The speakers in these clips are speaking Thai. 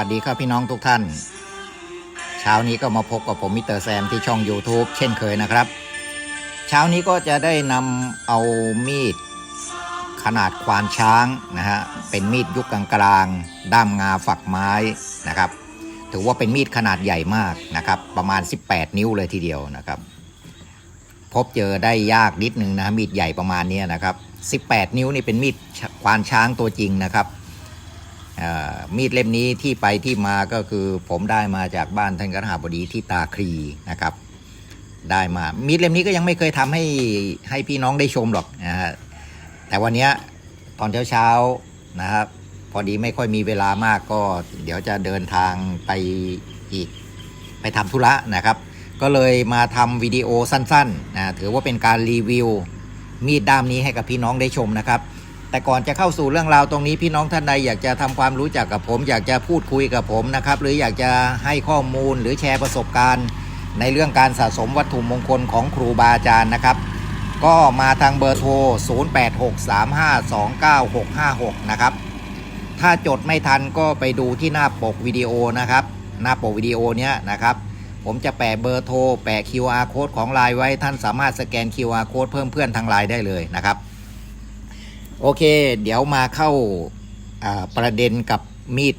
สวัสดีครับพี่น้องทุกท่าน เช้านี้ก็มาพบกับผมมิสเตอร์แซมที่ช่อง YouTube เช่นเคยนะครับ เช้านี้ก็จะได้นำเอามีดขนาดควานช้างนะฮะเป็นมีดยุคกลางๆด้ามงาฝักไม้นะครับ ถือว่าเป็นมีดขนาดใหญ่มากนะครับ ประมาณ 18 นิ้วเลยทีเดียวนะครับ พบเจอได้ยากนิดนึงนะมีดใหญ่ประมาณนี้นะครับ 18 นิ้วนี่เป็นมีดควานช้างตัวจริงนะครับ มีดเล่มนี้ที่ไปที่มาก็คือผมได้มาจากบ้านท่านกระหาบดีที่ตาครีนะครับ ได้มา มีดเล่มนี้ก็ยังไม่เคยทำให้ให้พี่น้องได้ชมหรอกนะฮะแต่วันนี้ตอนเช้าๆนะครับ พอดีไม่ค่อยมีเวลามากก็ เดี๋ยวจะเดินทางไปอีกไปทำธุระนะครับ ก็เลยมาทำวิดีโอสั้นๆนะถือว่าเป็นการรีวิวมีดด้ามนี้ให้กับพี่น้องได้ชมนะครับ แต่ก่อนจะเข้าสู่เรื่องราวตรงนี้พี่น้องท่านใดอยากจะทำความรู้จักกับผม อยากจะพูดคุยกับผมนะครับ หรืออยากจะให้ข้อมูลหรือแชร์ประสบการณ์ ในเรื่องการสะสมวัตถุมงคลของครูบาอาจารย์นะครับ ก็มาทางเบอร์โทร 0863529656 นะครับ ถ้าจดไม่ทันก็ไปดูที่หน้าปกวิดีโอนะครับ หน้าปกวิดีโอเนี้ยนะครับ ผมจะแปะเบอร์โทร แปะ QR code ของไลน์ไว้ท่านสามารถสแกน QR code เพิ่มเพื่อนทางไลน์ได้เลยนะครับ โอเค เดี๋ยวมาเข้าประเด็นกับมีด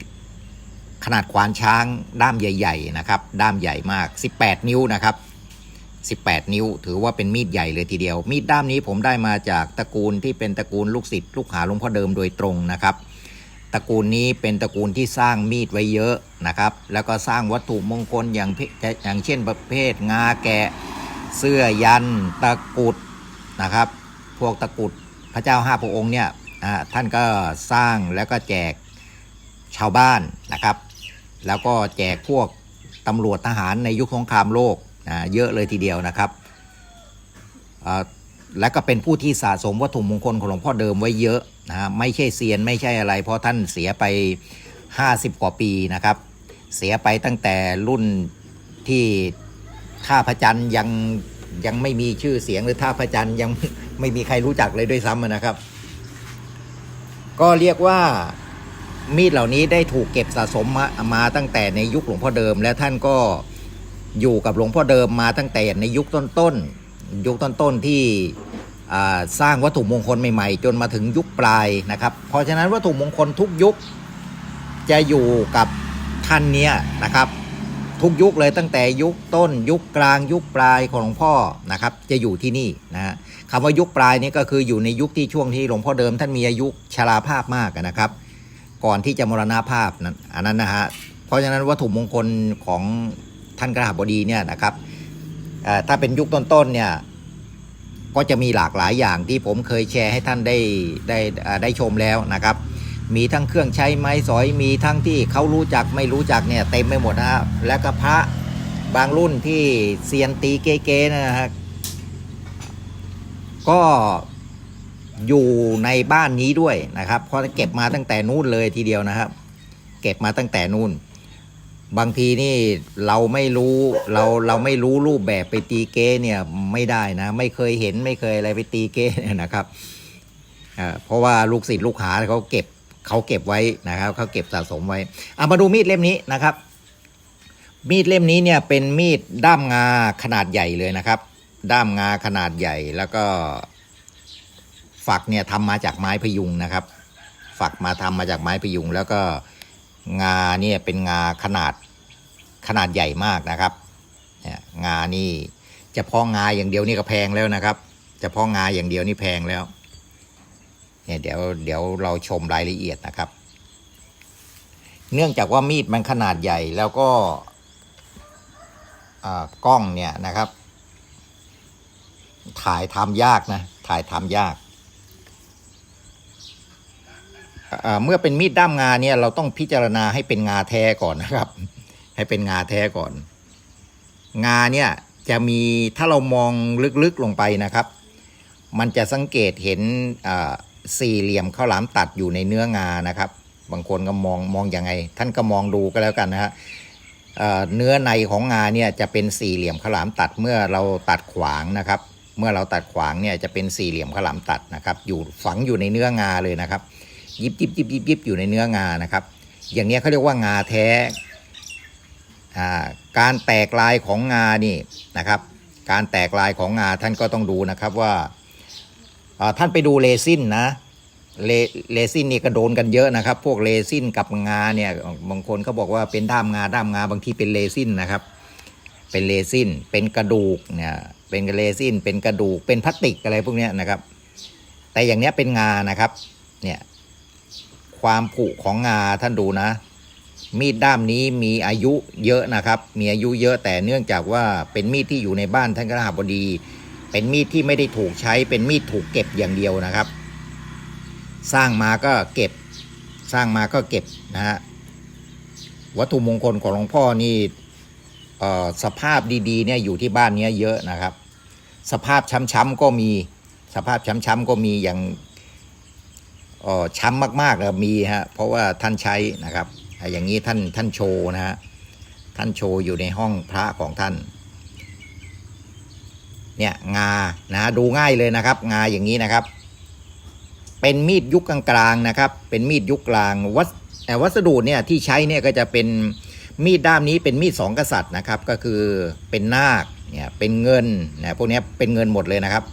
ขนาดขวานช้างด้ามใหญ่ ๆ นะครับ ด้ามใหญ่มาก 18 นิ้วนะครับ 18 นิ้ว ถือว่าเป็นมีดใหญ่เลยทีเดียว มีดด้ามนี้ผมได้มาจากตระกูลที่เป็นตระกูลลูกศิษย์ลูกหาหลวงพ่อเดิมโดยตรงนะครับ ตระกูลนี้เป็นตระกูลที่สร้างมีดไว้เยอะนะครับ แล้วก็สร้างวัตถุมงคลอย่างอย่างเช่นประเภทงาแกะ เสื้อยันตะกุดนะครับ พวกตะกุด พระเจ้าห้าพระองค์เนี่ยท่านก็สร้างแล้วก็แจกชาวบ้านนะครับ แล้วก็แจกพวกตำรวจทหารในยุคสงครามโลกอ่าเยอะเลยทีเดียวนะครับอ่าและก็เป็นผู้ที่สะสมวัตถุมงคลของหลวงพ่อเดิมไว้เยอะนะฮะไม่ใช่เซียนไม่ใช่อะไร เพราะท่านเสียไป 50 กว่าปีนะครับ เสียไปตั้งแต่รุ่นที่ท่าพระจันทร์ยัง ยังไม่มีชื่อเสียงหรือท่าพระจันทร์ยังไม่มีใครรู้จักเลยด้วยซ้ำนะครับ ก็เรียกว่ามีดเหล่านี้ได้ถูกเก็บสะสมมามาตั้งแต่ในยุคหลวงพ่อเดิม และท่านก็อยู่กับหลวงพ่อเดิมมาตั้งแต่ในยุคต้นๆยุคต้นๆที่สร้างวัตถุมงคลใหม่ๆ จนมาถึงยุคปลายนะครับ เพราะฉะนั้นวัตถุมงคลทุกยุคจะอยู่กับท่านเนี้ยนะครับ ทุกยุคเลยตั้งแต่ยุคต้นยุคกลางยุคปลายของหลวงพ่อนะครับจะอยู่ที่นี่นะฮะคำว่ายุคปลายนี่ก็คืออยู่ในยุคที่ช่วงที่หลวงพ่อเดิมท่านมีอายุชราภาพมากนะครับ ก่อนที่จะมรณภาพนั้นอันนั้นนะฮะเพราะฉะนั้นวัตถุมงคลของท่านกระหาบดีเนี่ยนะครับถ้าเป็นยุคต้นๆเนี่ยก็จะมีหลากหลายอย่างที่ผมเคยแชร์ให้ท่านได้ได้ได้ชมแล้วนะครับ มีทั้งเครื่องใช้ไม้สอยมีทั้งที่เขารู้จักไม่รู้จักเนี่ยเต็มไปหมดนะฮะแล้วก็พระบางรุ่นที่เซียนตีเก๊ๆนะฮะก็อยู่ในบ้านนี้ด้วยนะครับเพราะเก็บมาตั้งแต่นู่นเลยทีเดียวนะครับ เก็บมาตั้งแต่นู่น บางทีนี่เราไม่รู้เราเราไม่รู้รูปแบบไปตีเก้เนี่ยไม่ได้นะ ไม่เคยเห็นไม่เคยอะไรไปตีเก้เนี่ยนะครับเพราะว่าลูกศิษย์ลูกหาเขาเก็บ เขาเก็บไว้นะครับเขาเก็บสะสมไว้เอามาดูมีดเล่มนี้นะครับ มีดเล่มนี้เนี่ยเป็นมีดด้ามงาขนาดใหญ่เลยนะครับ ด้ามงาขนาดใหญ่แล้วก็ฝักเนี่ยทำมาจากไม้พยุงนะครับ ฝักมาทำมาจากไม้พยุง แล้วก็งาเนี่ยเป็นงาขนาดขนาดใหญ่มากนะครับเนี่ยงานี่เฉพาะงาอย่างเดียวนี่ก็แพงแล้วนะครับเฉพาะงาอย่างเดียวนี่แพงแล้ว เนี่ยเดี๋ยวเดี๋ยวเราชมรายละเอียดนะครับ เนื่องจากว่ามีดมันขนาดใหญ่แล้วก็กล้องเนี่ยนะครับ ถ่ายทำยากนะ ถ่ายทำยากเมื่อเป็นมีดด้ามงาเนี่ยเราต้องพิจารณาให้เป็นงาแท้ก่อนนะครับ ให้เป็นงาแท้ก่อน งาเนี่ยจะมีถ้าเรามองลึกๆลงไปนะครับ มันจะสังเกตเห็นอ สี่เหลี่ยมข้าวหลามตัดอยู่ในเนื้องานะครับ บางคนก็มองมองอยังไง ท่านก็มองดูก็แล้วกันนะฮะเเนื้อในของงาเนี่ยจะเป็นสี่เหลี่ยมข้าวหลามตัดเมื่อเราตัดขวางนะครับ เมื่อเราตัดขวางเนี่ยจะเป็นสี่เหลี่ยมข้าวหลามตัดนะครับ อยู่ฝังอยู่ในเนื้องาเลยนะครับ ยิบยิบยิบยิบยิบอยู่ในเนื้องานะครับ อย่างนี้เขาเรียกว่างาแท้การแตกลายของงานี่นะครับ การแตกลายของงาท่านก็ต้องดูนะครับว่า ท่านไปดูเรซินนะเลเรซินนี่ก็โดนกันเยอะนะครับ พวกเรซินกับงาเนี่ยบางคนเขาบอกว่าเป็นด้ามงาด้ามงาบางทีเป็นเรซินนะครับ เป็นเรซินเป็นกระดูกเนี่ยเป็นเรซินเป็นกระดูกเป็นพลาสติกอะไรพวกนี้นะครับ แต่อย่างเนี้ยเป็นงานะครับเนี่ยความผุของงาท่านดูนะ มีดด้ามนี้มีอายุเยอะนะครับ มีอายุเยอะแต่เนื่องจากว่าเป็นมีดที่อยู่ในบ้านท่านกระหาบดี เป็นมีดที่ไม่ได้ถูกใช้เป็นมีดถูกเก็บอย่างเดียวนะครับ สร้างมาก็เก็บ สร้างมาก็เก็บนะฮะวัตถุมงคลของหลวงพ่อนี่เอ่อสภาพดีๆเนี่ยอยู่ที่บ้านเนี้ยเยอะนะครับ สภาพช้ำๆก็มีสภาพช้ำๆก็มีอย่างอ่อช้ำมากๆเลยมีฮะเพราะว่าท่านใช้นะครับอะอย่างนี้ท่านท่านโชว์นะฮะท่านโชว์อยู่ในห้องพระของท่าน เนี่ยงานะดูง่ายเลยนะครับ งาอย่างนี้นะครับ เป็นมีดยุคกลางๆนะครับ เป็นมีดยุคกลางวัสแต่วัสดุเนี่ยที่ใช้เนี่ยก็จะเป็นมีดด้ามนี้เป็นมีดสองกษัตริย์นะครับ ก็คือเป็นนาคเนี่ยเป็นเงินนะพวกนี้เป็นเงินหมดเลยนะครับ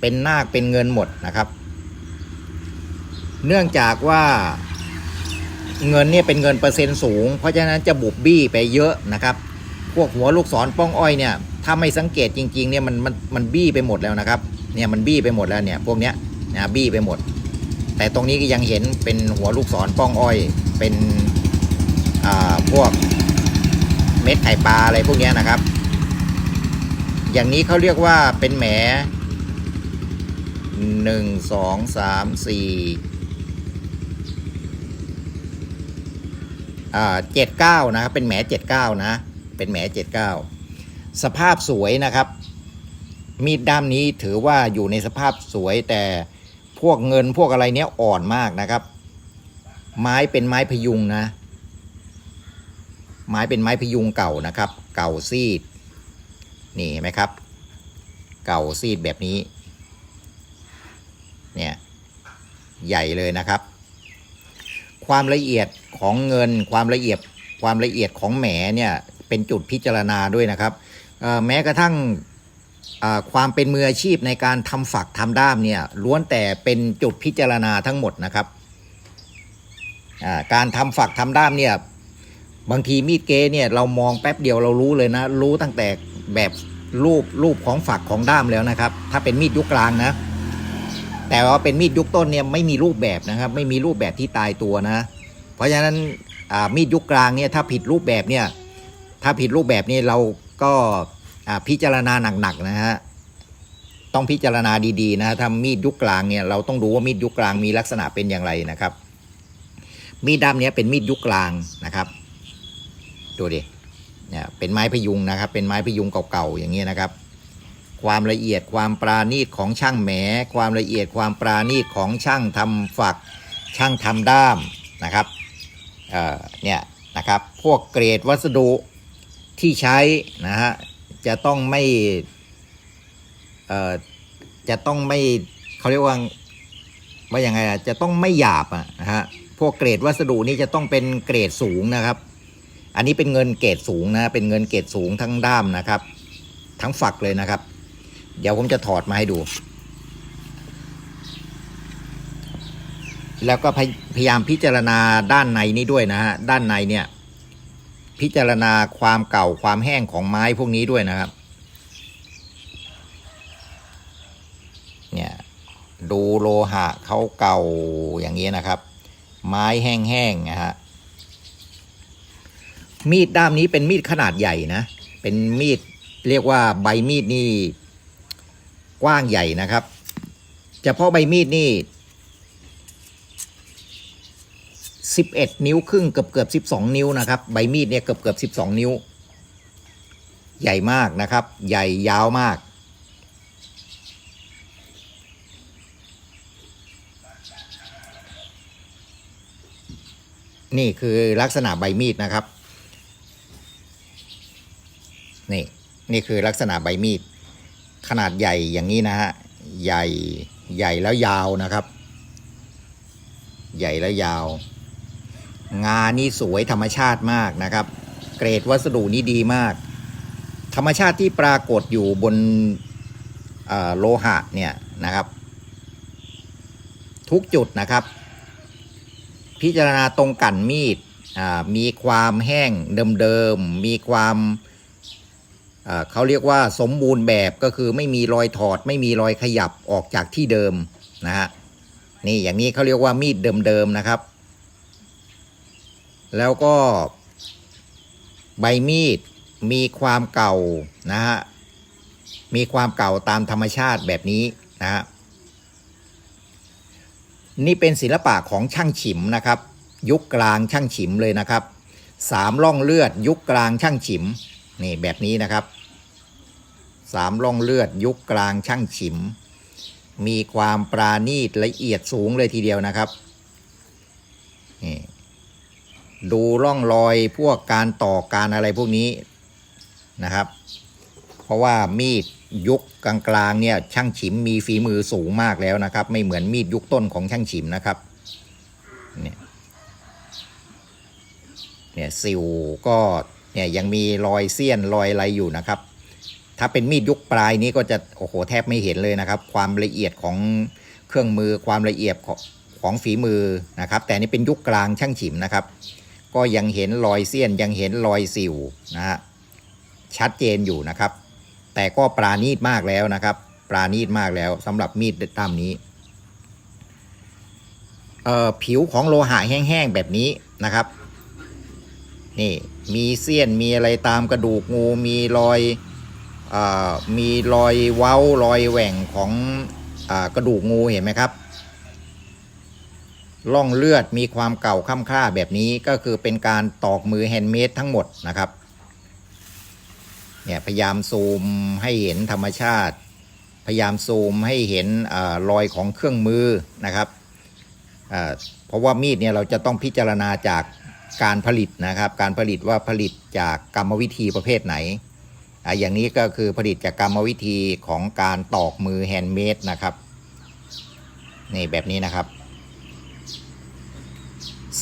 เป็นนาคเป็นเงินหมดนะครับ เนื่องจากว่าเงินเนี่ยเป็นเงินเปอร์เซ็นต์สูง เพราะฉะนั้นจะบุบบี้ไปเยอะนะครับ พวกหัวลูกศรป้องอ้อยเนี่ย ถ้าไม่สังเกตจริงๆเนี่ยมันมันมันบี้ไปหมดแล้วนะครับ เนี่ยมันบี้ไปหมดแล้วเนี่ยพวกเนี้ยนะบี้ไปหมด แต่ตรงนี้ก็ยังเห็นเป็นหัวลูกศรป้องอ้อย เป็นอ่าพวกเม็ดไข่ปลาอะไรพวกเนี้ยนะครับ อย่างนี้เขาเรียกว่าเป็นแหมหนึ่งสองสามสี่อ่าเจ็ดเก้านะครับเป็นแหมเจ็ดเก้านะ เป็นแหมเจ็ดเก้า สภาพสวยนะครับ มีดด้ามนี้ถือว่าอยู่ในสภาพสวยแต่พวกเงินพวกอะไรเนี้ยอ่อนมากนะครับ ไม้เป็นไม้พยุงนะ ไม้เป็นไม้พยุงเก่านะครับ เก่าซีด นี่เห็นไหมครับ เก่าซีดแบบนี้ เนี่ย ใหญ่เลยนะครับ ความละเอียดของเงินความละเอียดความละเอียดของแหมเนี่ยเป็นจุดพิจารณาด้วยนะครับ แม้กระทั่งความเป็นมืออาชีพในการทำฝักทำด้ามเนี่ยล้วนแต่เป็นจุดพิจารณาทั้งหมดนะครับการทำฝักทำด้ามเนี่ยบางทีมีดเกเนี่ยเรามองแป๊บเดียวเรารู้เลยนะ รู้ตั้งแต่แบบรูปรูปของฝักของด้ามแล้วนะครับ ถ้าเป็นมีดยุคกลางนะ แต่ว่าเป็นมีดยุคต้นเนี่ยไม่มีรูปแบบนะครับ ไม่มีรูปแบบที่ตายตัวนะ เพราะฉะนั้นมีดยุคกลางเนี่ยถ้าผิดรูปแบบเนี่ยถ้าผิดรูปแบบนี้เรา ก็พิจารณาหนักๆนะฮะต้องพิจารณาดีๆนะถ้ามีดยุคกลางเนี่ยเราต้องดูว่ามีดยุคกลางมีลักษณะเป็นอย่างไรนะครับ มีดด้ามเนี้ยเป็นมีดยุคกลางนะครับดูดิเนี่ยเป็นไม้พยุงนะครับ เป็นไม้พยุงเก่าๆอย่างเงี้นะครับ ความละเอียดความปราณีตของช่างแหม ความละเอียดความปราณีตของช่างทำฝัก ช่างทำด้ามนะครับเเนี่ยนะครับ พวกเกรดวัสดุ ที่ใช้นะฮะจะต้องไม่เอ่อจะต้องไม่เขาเรียกว่าว่ายังไงอะจะต้องไม่หยาบอะนะฮะพวกเกรดวัสดุนี่จะต้องเป็นเกรดสูงนะครับ อันนี้เป็นเงินเกรดสูงนะเป็นเงินเกรดสูงทั้งด้ามนะครับ ทั้งฝักเลยนะครับ เดี๋ยวผมจะถอดมาให้ดู แล้วก็พยายามพิจารณาด้านในนี้ด้วยนะฮะด้านในเนี่ย พิจารณาความเก่าความแห้งของไม้พวกนี้ด้วยนะครับ เนี่ย ดูโลหะเขาเก่าอย่างนี้นะครับ ไม้แห้งๆนะฮะมีดด้ามนี้เป็นมีดขนาดใหญ่นะ เป็นมีดเรียกว่าใบมีดนี่กว้างใหญ่นะครับเฉพาะใบมีดนี่ สิบเอ็ดนิ้วครึ่งเกือบเกือบสิบสองนิ้วนะครับ ใบมีดเนี่ยเกือบเกือบสิบสองนิ้ว ใหญ่มากนะครับ ใหญ่ยาวมาก นี่คือลักษณะใบมีดนะครับ นี่นี่คือลักษณะใบมีด ขนาดใหญ่อย่างนี้นะฮะ ใหญ่ใหญ่แล้วยาวนะครับ ใหญ่แล้วยาว งานนี่สวยธรรมชาติมากนะครับ เกรดวัสดุนี่ดีมาก ธรรมชาติที่ปรากฏอยู่บนโลหะเนี่ยนะครับ ทุกจุดนะครับ พิจารณาตรงกันมีดมีความแห้งเดิมๆมีความเขาเรียกว่าสมบูรณ์แบบก็คือไม่มีรอยถอด ไม่มีรอยขยับออกจากที่เดิมนะฮะนี่อย่างนี้เขาเรียกว่ามีดเดิมๆนะครับ แล้วก็ใบมีดมีความเก่านะฮะ มีความเก่าตามธรรมชาติแบบนี้นะฮะ นี่เป็นศิลปะของช่างฉิมนะครับ ยุคกลางช่างฉิมเลยนะครับ สามร่องเลือดยุคกลางช่างฉิม นี่แบบนี้นะครับ สามร่องเลือดยุคกลางช่างฉิม มีความปราณีตละเอียดสูงเลยทีเดียวนะครับ นี่ ดูร่องรอยพวกการต่อการอะไรพวกนี้นะครับ เพราะว่ามีดยุคกลางๆเนี่ยช่างฉิมมีฝีมือสูงมากแล้วนะครับ ไม่เหมือนมีดยุคต้นของช่างฉิมนะครับเนี่ยเนี่ยสิวก็เนี่ยยังมีรอยเสี้ยนรอยอะไรอยู่นะครับ ถ้าเป็นมีดยุคปลายนี้ก็จะโอ้โหแทบไม่เห็นเลยนะครับ ความละเอียดของเครื่องมือความละเอียดของของฝีมือนะครับ แต่นี่เป็นยุคกลางช่างฉิมนะครับ ก็ยังเห็นรอยเสี้ยนยังเห็นรอยสิวนะฮะชัดเจนอยู่นะครับ แต่ก็ปราณีตมากแล้วนะครับ ปราณีตมากแล้วสำหรับมีดด้ามนี้เอ่อผิวของโลหะแห้งๆแบบนี้นะครับนี่มีเสี้ยนมีอะไรตามกระดูกงูมีรอยเอ่อมีรอยเว้ารอยแหว่งของอากระดูกงูเห็นไหมครับ ร่องเลือดมีความเก่าค่ำค่าแบบนี้ก็คือเป็นการตอกมือแฮนด์เมดทั้งหมดนะครับเนี่ยพยายามซูมให้เห็นธรรมชาติ พยายามซูมให้เห็นอารอยของเครื่องมือนะครับอ่าเพราะว่ามีดเนี่ยเราจะต้องพิจารณาจากการผลิตนะครับ การผลิตว่าผลิตจากกรรมวิธีประเภทไหนอ่าอย่างนี้ก็คือผลิตจากกรรมวิธีของการตอกมือแฮนด์เมดนะครับนี่แบบนี้นะครับ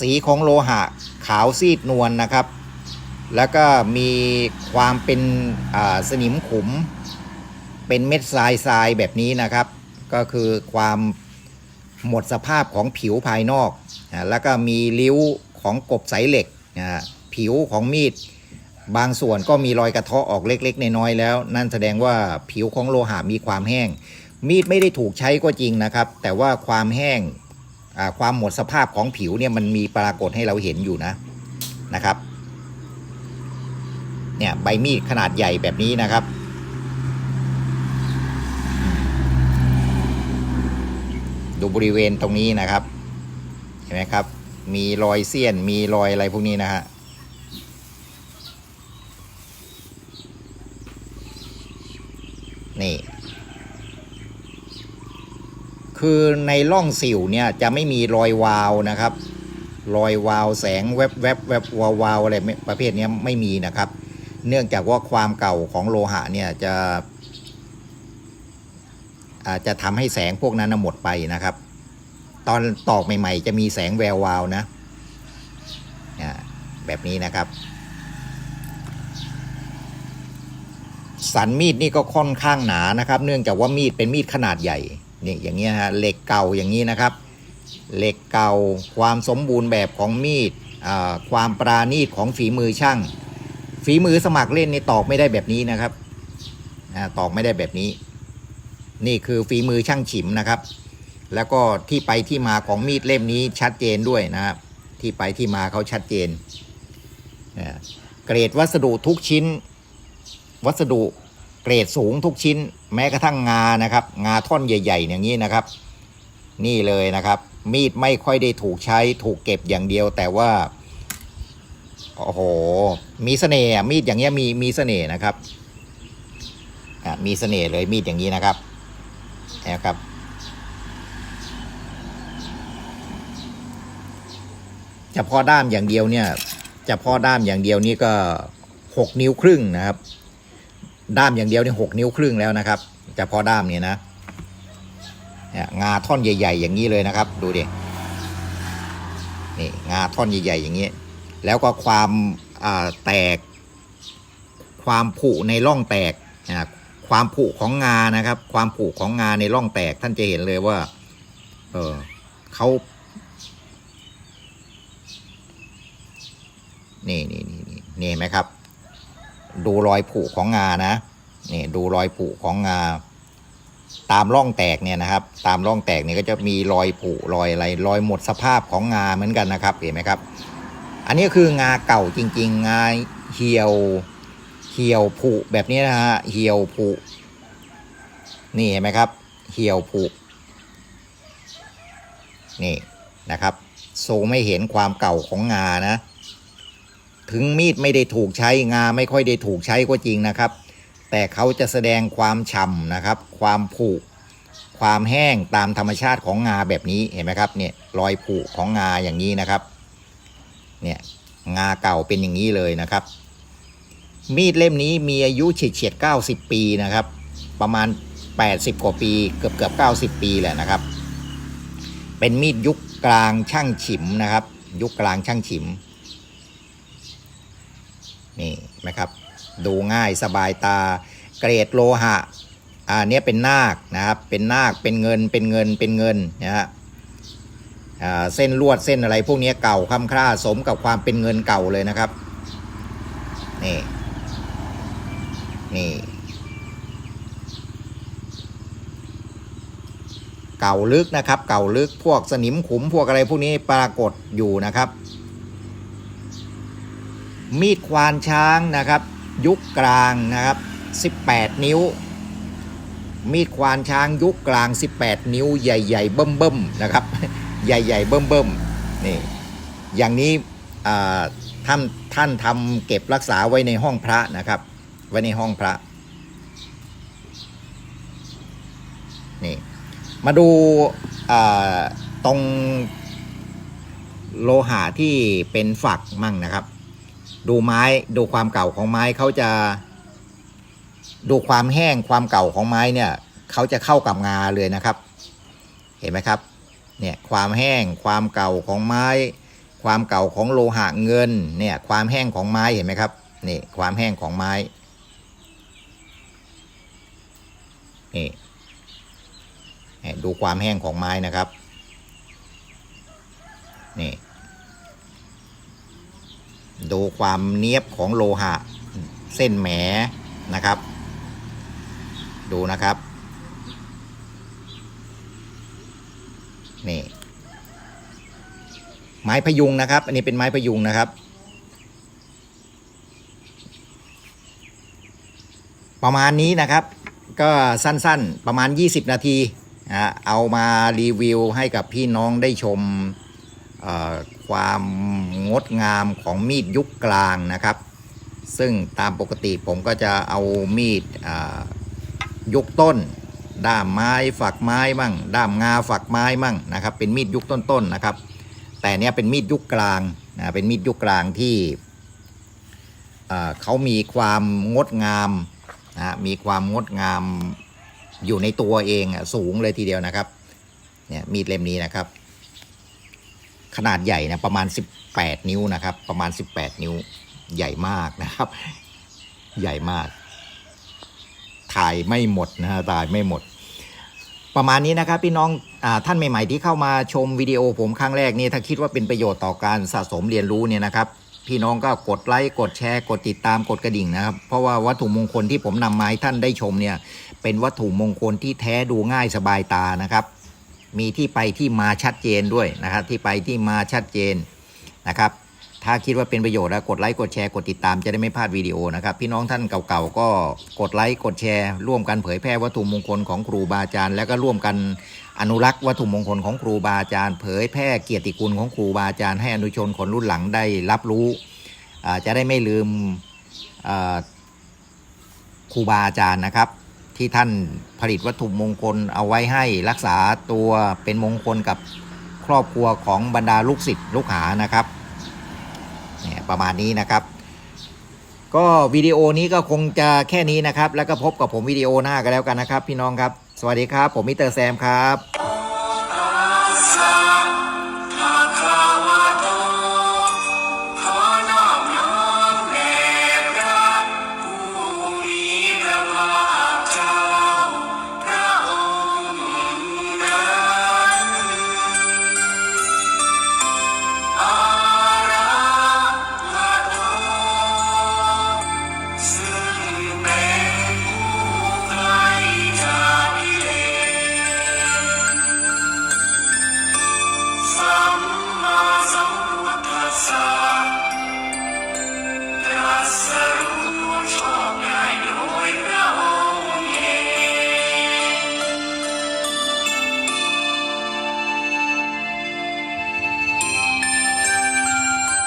สีของโลหะขาวซีดนวลนะครับ แล้วก็มีความเป็นสนิมขุม เป็นเม็ดทรายทรายแบบนี้นะครับ ก็คือความหมดสภาพของผิวภายนอก แล้วก็มีริ้วของกบสายเหล็ก ผิวของมีด บางส่วนก็มีรอยกระเทาะออกเล็ก ๆ น้อยๆแล้ว นั่นแสดงว่าผิวของโลหะมีความแห้ง มีดไม่ได้ถูกใช้ก็จริงนะครับ แต่ว่าความแห้ง ความหมดสภาพของผิวเนี่ยมันมีปรากฏให้เราเห็นอยู่นะนะครับเนี่ยใบมีดขนาดใหญ่แบบนี้นะครับ ดูบริเวณตรงนี้นะครับ เห็นไหมครับ มีรอยเสี้ยนมีรอยอะไรพวกนี้นะฮะนี่ คือในร่องสิวเนี่ยจะไม่มีรอยวาวนะครับ รอยวาวแสงแวบแวบแวบวาววาวอะไรประเภทนี้ไม่มีนะครับ เนื่องจากว่าความเก่าของโลหะเนี่ยจะอาจจะทำให้แสงพวกนั้นหมดไปนะครับ ตอนตอกใหม่ ๆ จะมีแสงแวววาวนะแบบนี้นะครับ สันมีดนี่ก็ค่อนข้างหนานะครับ เนื่องจากว่ามีดเป็นมีดขนาดใหญ่ นี่อย่างเงี้ยฮะเหล็กเก่าอย่างนี้นะครับ เหล็กเก่าความสมบูรณ์แบบของมีดความปราณีตของฝีมือช่าง ฝีมือสมัครเล่นนี่ตอกไม่ได้แบบนี้นะครับตอกไม่ได้แบบนี้ นี่คือฝีมือช่างฉิมนะครับ แล้วก็ที่ไปที่มาของมีดเล่มนี้ชัดเจนด้วยนะครับ ที่ไปที่มาเขาชัดเจนเกรดวัสดุทุกชิ้น วัสดุ เกรดสูงทุกชิ้น แม้กระทั่งงานะครับ งาท่อนใหญ่ ๆ อย่างนี้นะครับ นี่เลยนะครับ มีดไม่ค่อยได้ถูกใช้ถูกเก็บอย่างเดียว แต่ว่าโอ้โห มีเสน่ห์มีดอย่างเงี้ยมีมีเสน่ห์นะครับอะมีเสน่ห์เลยมีดอย่างนี้นะครับนะครับเฉพาะด้ามอย่างเดียวเนี่ยเฉพาะด้ามอย่างเดียวนี่ก็หกนิ้วครึ่งนะครับ ด้ามอย่างเดียวนี่หกนิ้วครึ่งแล้วนะครับเฉพาะด้ามเนี่ยนะเนี่ยงาท่อนใหญ่ ๆ อย่างนี้เลยนะครับ ดูดินี่งาท่อนใหญ่ ๆ อย่างนี้ แล้วก็ความาแตก ความผุในร่องแตกความผุของงานะครับ ความผุของงาในร่องแตกท่านจะเห็นเลยว่า เออเขานี่นี่นี่นี่นี่เห็นไหมครับ ดูรอยผุของงานะนี่ดูรอยผุของงา ตามร่องแตกเนี่ยนะครับ ตามร่องแตกเนี่ยก็จะมีรอยผุรอยอะไรรอยหมดสภาพของงาเหมือนกันนะครับเห็นไหมครับ อันนี้คืองาเก่าจริง ๆ งาเหี่ยวเหี่ยวผุแบบนี้นะฮะเหี่ยวผุนี่เห็นไหมครับ เหี่ยวผุนี่นะครับโซไม่เห็นความเก่าของงานะ ถึงมีดไม่ได้ถูกใช้งาไม่ค่อยได้ถูกใช้ก็จริงนะครับ แต่เขาจะแสดงความฉ่ำนะครับ ความผุความแห้งตามธรรมชาติของงาแบบนี้เห็นไหมครับเนี่ยรอยผุของงาอย่างนี้นะครับเนี่ยงาเก่าเป็นอย่างนี้เลยนะครับ มีดเล่มนี้มีอายุเฉียดเฉียดเก้าสิบปีนะครับ ประมาณ80กว่าปีเกือบเกือบเก้าสิบปีแหละนะครับ เป็นมีดยุคกลางช่างฉิมนะครับ ยุคกลางช่างฉิม นี่นะครับ ดูง่ายสบายตา เกรดโลหะอ่าเนี้เป็นนาคนะครับ เป็นนาคเป็นเงินเป็นเงินเป็นเงินนะฮะเส้นลวดเส้นอะไรพวกนี้เก่าค่ำคร่าสมกับความเป็นเงินเก่าเลยนะครับนี่นี่เก่าลึกนะครับ เก่าลึกพวกสนิมขุมพวกอะไรพวกนี้ปรากฏอยู่นะครับ มีดควานช้างนะครับ ยุคกลางนะครับ 18 นิ้ว มีดควานช้างยุคกลาง 18 นิ้ว ใหญ่ ๆ เบิ่มๆนะครับ ใหญ่ ๆ เบิ่มๆนี่อย่างนี้ท่านท่านทำเก็บรักษาไว้ในห้องพระนะครับ ไว้ในห้องพระนี่มาดูตรงโลหะที่เป็นฝักมั่งนะครับ ดูไม้ดูความเก่าของไม้เขาจะ ดูความแห้งความเก่าของไม้เนี่ยเขาจะเข้ากับงาเลยนะครับ เห็นไหมครับ เนี่ยความแห้งความเก่าของไม้ ความเก่าของโลหะเงิน เนี่ยความแห้งของไม้เห็นไหมครับนี่ความแห้งของไม้นี่เนี่ยดูความแห้งของไม้นะครับนี่ ดูความเนียบของโลหะ เส้นแหมนะครับ ดูนะครับ นี่ ไม้พยุงนะครับ อันนี้เป็นไม้พยุงนะครับ ประมาณนี้นะครับ ก็สั้นๆ ประมาณ 20 นาที เอามารีวิวให้กับพี่น้องได้ชม ความงดงามของมีดยุคกลางนะครับ ซึ่งตามปกติผมก็จะเอามีดยุคต้น ด้ามไม้ฝักไม้มั่ง ด้ามงาฝักไม้มั่งนะครับ เป็นมีดยุคต้นๆนะครับ แต่เนี้ยเป็นมีดยุคกลางนะเป็นมีดยุคกลางที่เขามีความงดงามนะมีความงดงามอยู่ในตัวเองสูงเลยทีเดียวนะครับเนี่ยมีดเล่มนี้นะครับ ขนาดใหญ่นะประมาณ 18 นิ้วนะครับ ประมาณ 18 นิ้วใหญ่มากนะครับ ใหญ่มาก ถ่ายไม่หมดนะฮะถ่ายไม่หมด ประมาณนี้นะครับ พี่น้องอท่านใหม่ ๆ ที่เข้ามาชมวิดีโอผมครั้งแรกนี่ถ้าคิดว่าเป็นประโยชน์ต่อการสะสมเรียนรู้เนี่ยนะครับ พี่น้องก็กดไลค์กดแชร์ กดติดตามกดกระดิ่งนะครับ เพราะว่าวัตถุมงคลที่ผมนำมาให้ท่านได้ชมเนี่ย เป็นวัตถุมงคลที่แท้ดูง่ายสบายตานะครับ มีที่ไปที่มาชัดเจนด้วยนะครับ ที่ไปที่มาชัดเจนนะครับ ถ้าคิดว่าเป็นประโยชน์แล้วกดไลค์กดแชร์กดติดตามจะได้ไม่พลาดวิดีโอนะครับพี่น้องท่านเก่าๆก็กดไลค์กดแชร์ ร่วมกันเผยแพร่วัตถุมงคลของครูบาอาจารย์ แล้วก็ร่วมกันอนุรักษ์วัตถุมงคลของครูบาอาจารย์ เผยแพร่เกียรติคุณของครูบาอาจารย์ให้อนุชนคนรุ่นหลังได้รับรู้จะได้ไม่ลืมครูบาอาจารย์นะครับ ที่ท่านผลิตวัตถุมงคลเอาไว้ให้รักษาตัวเป็นมงคลกับครอบครัวของบรรดาลูกศิษย์ลูกหานะครับเนี่ยประมาณนี้นะครับ ก็วิดีโอนี้ก็คงจะแค่นี้นะครับ แล้วก็พบกับผมวิดีโอหน้ากันแล้วกันนะครับ พี่น้องครับ สวัสดีครับ ผมมิเตอร์แซมครับ